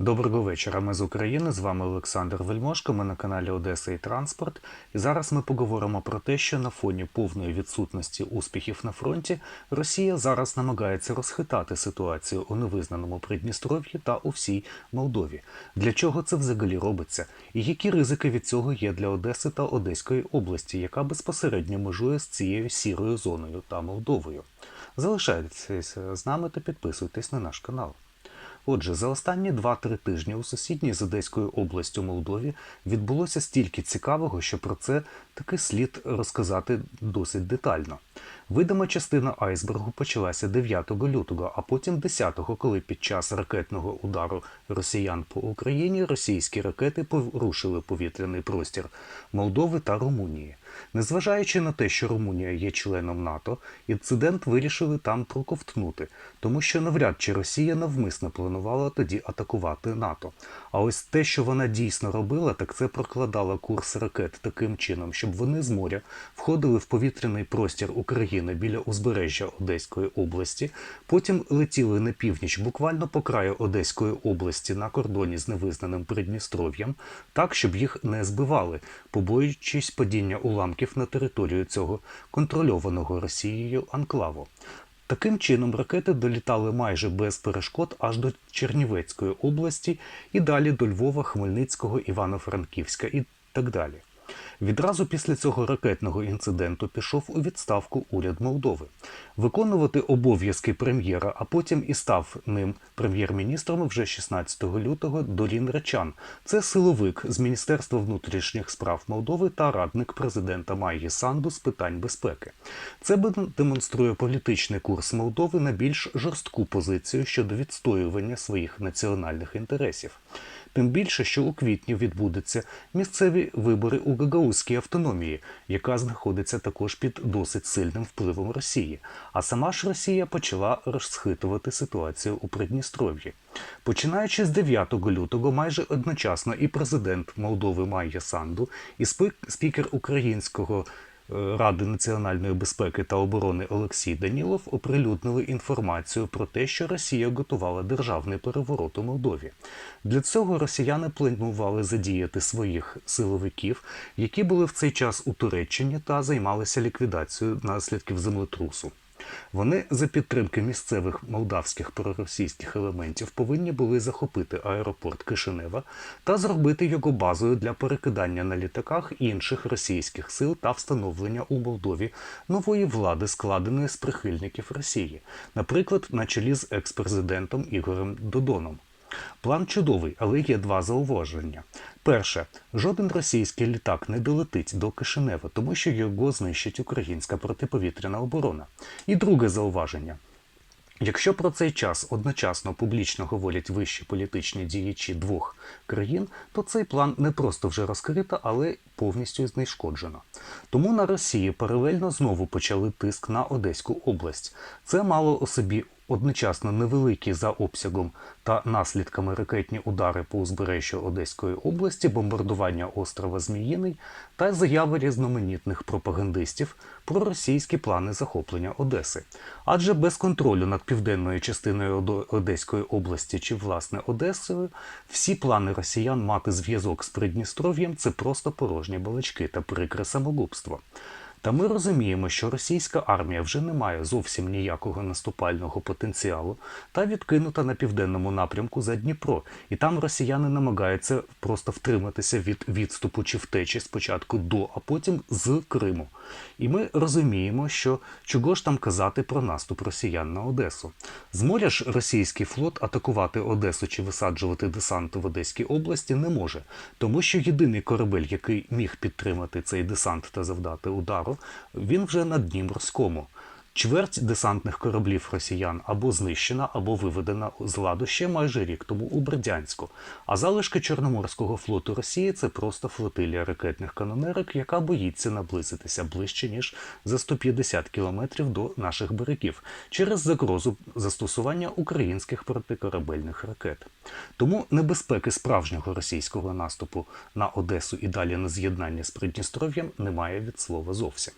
Доброго вечора. Ми з України. З вами Олександр Вельмошко. Ми на каналі Одеса і Транспорт. І зараз ми поговоримо про те, що на фоні повної відсутності успіхів на фронті Росія зараз намагається розхитати ситуацію у невизнаному Придністров'ї та у всій Молдові. Для чого це взагалі робиться? І які ризики від цього є для Одеси та Одеської області, яка безпосередньо межує з цією сірою зоною та Молдовою? Залишайтеся з нами та підписуйтесь на наш канал. Отже, за останні 2-3 тижні у сусідній з Одеською областю Молдові відбулося стільки цікавого, що про це таки слід розказати досить детально. Видима частина айсбергу почалася 9 лютого, а потім 10-го, коли під час ракетного удару росіян по Україні російські ракети порушили повітряний простір Молдови та Румунії. Незважаючи на те, що Румунія є членом НАТО, інцидент вирішили там проковтнути, тому що навряд чи Росія навмисно планувала тоді атакувати НАТО. А ось те, що вона дійсно робила, так це прокладала курс ракет таким чином, щоб вони з моря входили в повітряний простір України біля узбережжя Одеської області, потім летіли на північ, буквально по краю Одеської області на кордоні з невизнаним Придністров'ям, так щоб їх не збивали, побоюючись падіння уламків на територію цього контрольованого Росією анклаву. Таким чином, ракети долітали майже без перешкод аж до Чернівецької області і далі до Львова, Хмельницького, Івано-Франківська і так далі. Відразу після цього ракетного інциденту пішов у відставку уряд Молдови. Виконувати обов'язки прем'єра, а потім і став ним прем'єр-міністром вже 16 лютого Дорін Речан. Це силовик з Міністерства внутрішніх справ Молдови та радник президента Майї Санду з питань безпеки. Це демонструє політичний курс Молдови на більш жорстку позицію щодо відстоювання своїх національних інтересів. Тим більше, що у квітні відбудуться місцеві вибори у Гагаузькій автономії, яка знаходиться також під досить сильним впливом Росії. А сама ж Росія почала розхитувати ситуацію у Придністров'ї. Починаючи з 9 лютого, майже одночасно і президент Молдови Майя Санду, і спікер українського Ради національної безпеки та оборони Олексій Данілов оприлюднили інформацію про те, що Росія готувала державний переворот у Молдові. Для цього росіяни планували задіяти своїх силовиків, які були в цей час у Туреччині та займалися ліквідацією наслідків землетрусу. Вони за підтримки місцевих молдавських проросійських елементів повинні були захопити аеропорт Кишинева та зробити його базою для перекидання на літаках інших російських сил та встановлення у Молдові нової влади, складеної з прихильників Росії, наприклад, на чолі з експрезидентом Ігорем Додоном. План чудовий, але є два зауваження. Перше, жоден російський літак не долетить до Кишинева, тому що його знищить українська протиповітряна оборона. І друге зауваження. Якщо про цей час одночасно публічно говорять вищі політичні діячі двох країн, то цей план не просто вже розкрито, але повністю знешкоджено. Тому на Росії паралельно знову почали тиск на Одеську область. Це мало у собі одночасно невеликі за обсягом та наслідками ракетні удари по узбережжю Одеської області, бомбардування острова Зміїний та заяви різноманітних пропагандистів про російські плани захоплення Одеси. Адже без контролю над південною частиною Одеської області чи власне Одесою всі плани росіян мати зв'язок з Придністров'ям це просто порожні балачки та прикре самогубство. Та ми розуміємо, що російська армія вже не має зовсім ніякого наступального потенціалу та відкинута на південному напрямку за Дніпро, і там росіяни намагаються просто втриматися від відступу чи втечі спочатку до, а потім з Криму. І ми розуміємо, що чого ж там казати про наступ росіян на Одесу. З моря ж російський флот атакувати Одесу чи висаджувати десант в Одеській області не може, тому що єдиний корабель, який міг підтримати цей десант та завдати він вже на дні морському. Чверть десантних кораблів росіян або знищена, або виведена з ладу ще майже рік тому у Бердянську. А залишки Чорноморського флоту Росії це просто флотилія ракетних канонерок, яка боїться наблизитися ближче ніж за 150 кілометрів до наших берегів через загрозу застосування українських протикорабельних ракет. Тому небезпеки справжнього російського наступу на Одесу і далі на з'єднання з Придністров'ям немає від слова зовсім.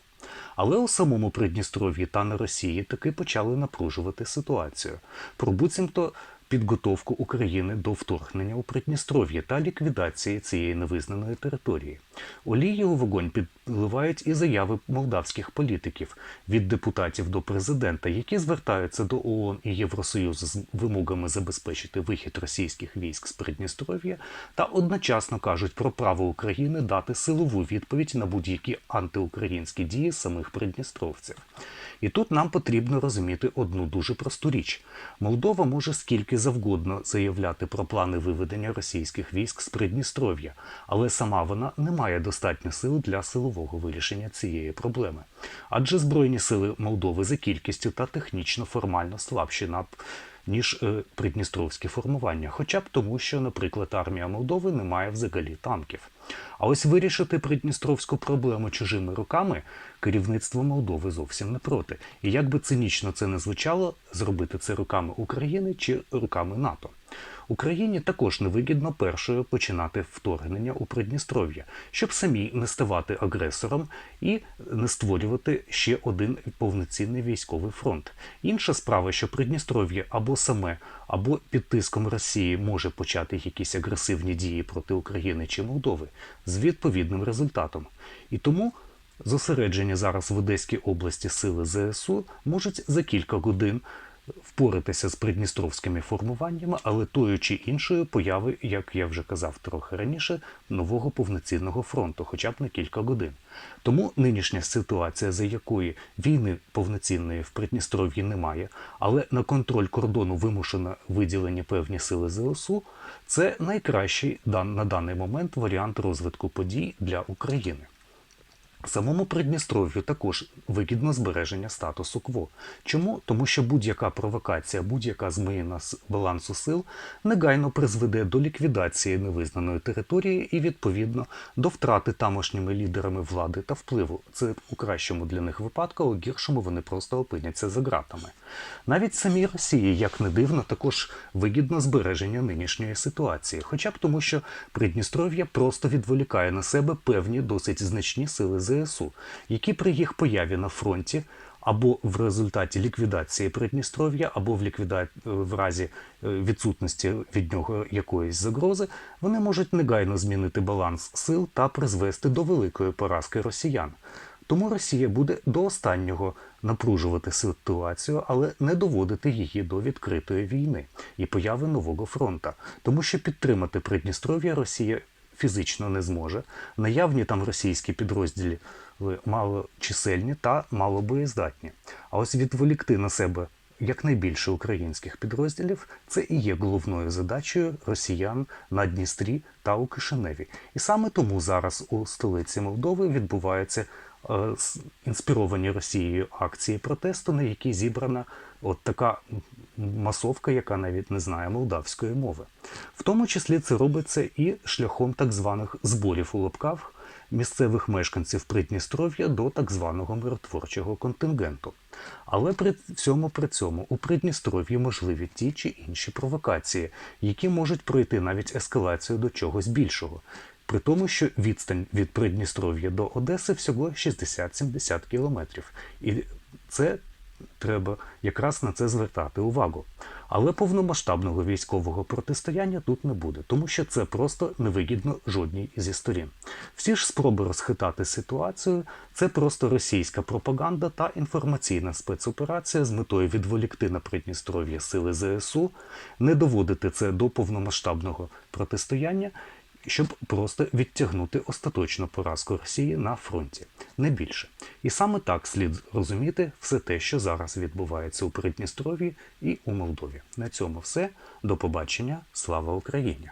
Але у самому Придністров'ї та на Росії таки почали напружувати ситуацію. Про буцімто підготовку України до вторгнення у Придністров'я та ліквідації цієї невизнаної території. Олії у вогонь підливають і заяви молдавських політиків від депутатів до президента, які звертаються до ООН і Євросоюзу з вимогами забезпечити вихід російських військ з Придністров'я та одночасно кажуть про право України дати силову відповідь на будь-які антиукраїнські дії самих придністровців. І тут нам потрібно розуміти одну дуже просту річ: Молдова може скільки завгодно заявляти про плани виведення російських військ з Придністров'я, але сама вона не має достатньо сил для силового вирішення цієї проблеми. Адже збройні сили Молдови за кількістю та технічно формально слабші на ніж е, придністровські формування, хоча б тому, що, наприклад, армія Молдови не має взагалі танків. А ось вирішити придністровську проблему чужими руками керівництво Молдови зовсім не проти. І як би цинічно це не звучало, зробити це руками України чи руками НАТО. Україні також невигідно першою починати вторгнення у Придністров'я, щоб самі не ставати агресором і не створювати ще один повноцінний військовий фронт. Інша справа, що Придністров'я або саме, або під тиском Росії може почати якісь агресивні дії проти України чи Молдови з відповідним результатом. І тому зосередження зараз в Одеській області сили ЗСУ можуть за кілька годин впоратися з придністровськими формуваннями, але тою чи іншою появи, як я вже казав трохи раніше, нового повноцінного фронту, хоча б на кілька годин. Тому нинішня ситуація, за якої війни повноцінної в Придністров'ї немає, але на контроль кордону вимушено виділені певні сили ЗСУ, це найкращий на даний момент варіант розвитку подій для України. Самому Придністров'ю також вигідно збереження статусу кво. Чому? Тому що будь-яка провокація, будь-яка зміна балансу сил негайно призведе до ліквідації невизнаної території і, відповідно, до втрати тамошніми лідерами влади та впливу. Це у кращому для них випадку, у гіршому вони просто опиняться за ґратами. Навіть самій Росії, як не дивно, також вигідно збереження нинішньої ситуації, хоча б тому, що Придністров'я просто відволікає на себе певні досить значні сили ЗСУ, які при їх появі на фронті або в результаті ліквідації Придністров'я, або в ліквіда... в разі е, відсутності від нього якоїсь загрози, вони можуть негайно змінити баланс сил та призвести до великої поразки росіян. Тому Росія буде до останнього напружувати ситуацію, але не доводити її до відкритої війни і появи нового фронта, тому що підтримати Придністров'я Росія фізично не зможе. Наявні там російські підрозділи малочисельні та малобоєздатні. А ось відволікти на себе якнайбільше українських підрозділів це і є головною задачею росіян на Дністрі та у Кишиневі. І саме тому зараз у столиці Молдови відбуваються е, інспіровані Росією акції протесту, на які зібрана от така масовка, яка навіть не знає молдавської мови. В тому числі це робиться і шляхом так званих зборів у лапках місцевих мешканців Придністров'я до так званого миротворчого контингенту. Але при всьому при цьому у Придністров'ї можливі ті чи інші провокації, які можуть пройти навіть ескалацію до чогось більшого. При тому, що відстань від Придністров'я до Одеси всього 60-70 кілометрів. І це треба якраз на це звертати увагу. Але повномасштабного військового протистояння тут не буде, тому що це просто невигідно жодній зі сторін. Всі ж спроби розхитати ситуацію це просто російська пропаганда та інформаційна спецоперація з метою відволікти на Придністров'я сили ЗСУ, не доводити це до повномасштабного протистояння щоб просто відтягнути остаточну поразку Росії на фронті, не більше. І саме так слід розуміти все те, що зараз відбувається у Придністров'ї і у Молдові. На цьому все. До побачення. Слава Україні!